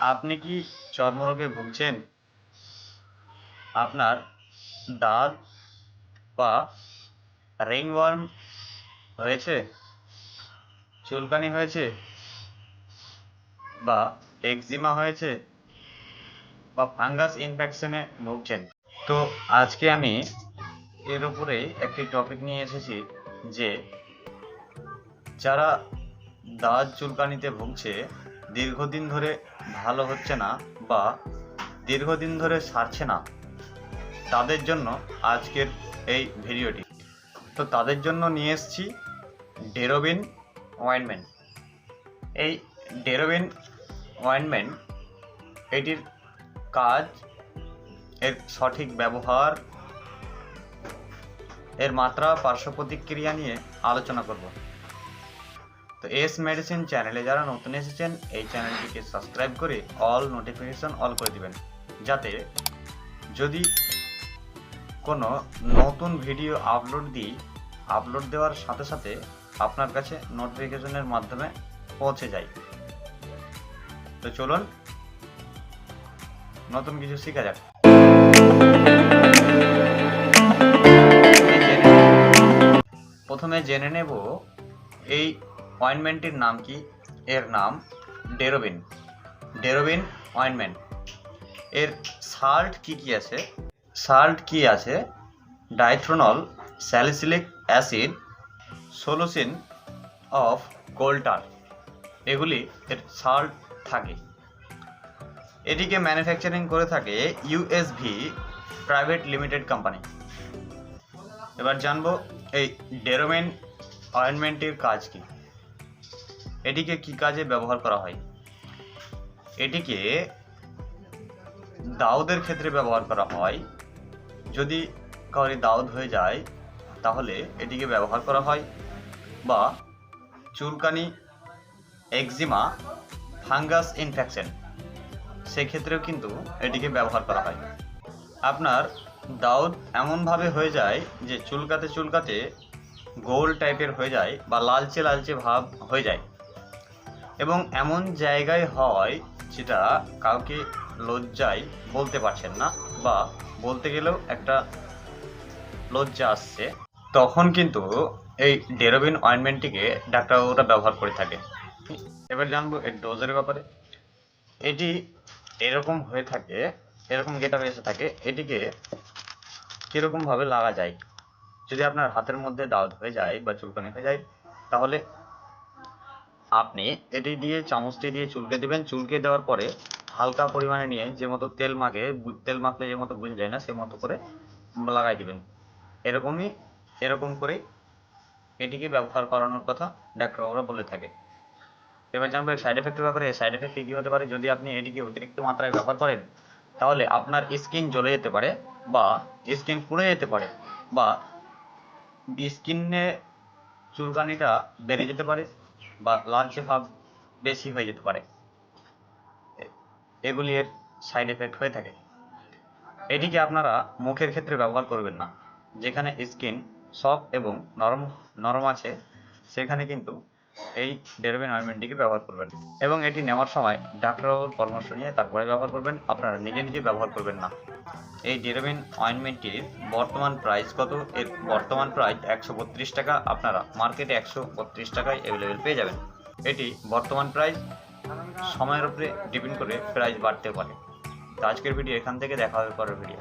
আপনি কি চর্মরোগে ভুগছেন? আপনার দাঁত বা রিংওয়ার্ম হয়েছে? চুলকানি হয়েছে? বা একজিমা হয়েছে? বা ফাঙ্গাস ইনফেকশনে ভুগছেন? তো আজকে আমি এর উপরে একটি টপিক নিয়ে এসেছি যে যারা দাঁত চুলকানিতে ভুগছে দীর্ঘদিন ধরে ভালো হচ্ছে না বা দীর্ঘদিন ধরে সারছে না, তাদের জন্য আজকের এই ভিডিওটি। তো তাদের জন্য নিয়ে এসেছি ডেরোবিন অয়েনমেন্ট এই ডেরোবিন অয়েনমেন্ট এটির কাজ, এর সঠিক ব্যবহার, এর মাত্রা, পার্শ্ব প্রতিক্রিয়া নিয়ে আলোচনা করব। তো এস মেডিসিন চ্যানেলে যারা নতুন এসেছেন, এই চ্যানেলটিকে সাবস্ক্রাইব করে অল নোটিফিকেশন অল করে দিবেন। যাতে যদি কোনো নতুন ভিডিও আপলোড দিই, আপলোড দেওয়ার সাথে সাথে আপনার কাছে নোটিফিকেশনের মাধ্যমে পৌঁছে যায়। তো চলুন, নতুন কিছু শেখা যাক। প্রথমে জেনে নেব, এই অয়েনমেন্টটির নাম কি? এর নাম ডেরোবিন। ডেরোবিন অয়েনমেন্ট। এর সাল্ট কি কি আছে? সাল্ট কি আছে? Dithranol salicylic acid solution of coal tar এগুলি এর সাল্ট থাকে। এটিকে ম্যানুফ্যাকচারিং করে থাকে ইউএসভি প্রাইভেট লিমিটেড কোম্পানি। এবার জানব এই ডেরোমেন অয়েনমেন্টের কাজ কি। এটিকে কি কাজে ব্যবহার করা হয়? এটিকে দাউদের ক্ষেত্রে ব্যবহার করা হয়। যদি কাউরি দাউদ হয়ে যায়, তাহলে এটিকে ব্যবহার করা হয় বা চুলকানি, একজিমা, ফাঙ্গাস ইনফেকশন, সেক্ষেত্রেও কিন্তু এটিকে ব্যবহার করা হয়। আপনার দাউদ এমনভাবে হয়ে যায় যে চুলকাতে চুলকাতে গোল টাইপের হয়ে যায় বা লালচে লালচে ভাব হয়ে যায়। এবং এমন জায়গায় হয় যেটা কাউকে লজ্জায় বলতে পারছেন না বা বলতে গেলেও একটা লজ্জা আসছে। তখন কিন্তু এই ডেরোবিন অয়েনমেন্টটিকে ডাক্তারবাবুরা ব্যবহার করে থাকে এবার জানব এর ডোজের ব্যাপারে। এটি এরকম হয়ে থাকে, এরকম গেটা এসে থাকে, এটিকে কীরকমভাবে লাগা যায়? যদি আপনার হাতের মধ্যে দাউদ হয়ে যায় বা চুলকানি হয়ে যায়, তাহলে আপনি এটি দিয়ে চামচটি দিয়ে চুলকে দিবেন। চুলকে দেওয়ার পরে হালকা পরিমাণে নিয়ে যে মতো তেল মাখে তেল মাখলে যে মতো বুঝে যায় না, সে মতো করে লাগাই দিবেন। এরকমই, এরকম করেই এটিকে ব্যবহার করানোর কথা ডাক্তারবাবুরা বলে থাকে। এবার জানব সাইড এফেক্টের ব্যাপারে। সাইড এফেক্ট কি হতে পারে? যদি আপনি এটিকে অতিরিক্ত মাত্রায় ব্যবহার করেন, তাহলে আপনার স্কিন জ্বলে যেতে পারে বা স্কিন পুড়ে যেতে পারে বা স্কিনে চুলকানিটা বেড়ে যেতে পারে। বা লালচে ভাব বেশি হয়ে যেতে পারে। এগুলি এর সাইড এফেক্ট হয়ে থাকে। এটিকে আপনারা মুখের ক্ষেত্রে ব্যবহার করবেন না। যেখানে স্কিন সফট এবং নরম নরম আছে, সেখানে কিন্তু এই ডেরোবিন অয়েনমেন্টটিকে ব্যবহার করবেন। এবং এটি নেওয়ার সময় ডাক্তারবাবুর পরামর্শ নিয়ে তারপরে ব্যবহার করবেন। আপনারা নিজে নিজে ব্যবহার করবেন না। এই ডেরোবিন অয়েনমেন্টটির বর্তমান প্রাইস কত? এর বর্তমান প্রাইস একশো বত্রিশ টাকা। আপনারা মার্কেটে একশো বত্রিশ টাকায় অ্যাভেলেবেল পেয়ে যাবেন। এটি বর্তমান প্রাইস। সময়ের উপরে ডিপেন্ড করে প্রাইস বাড়তে পারে। তো আজকের ভিডিও এখান থেকে দেখা হবে পরের ভিডিও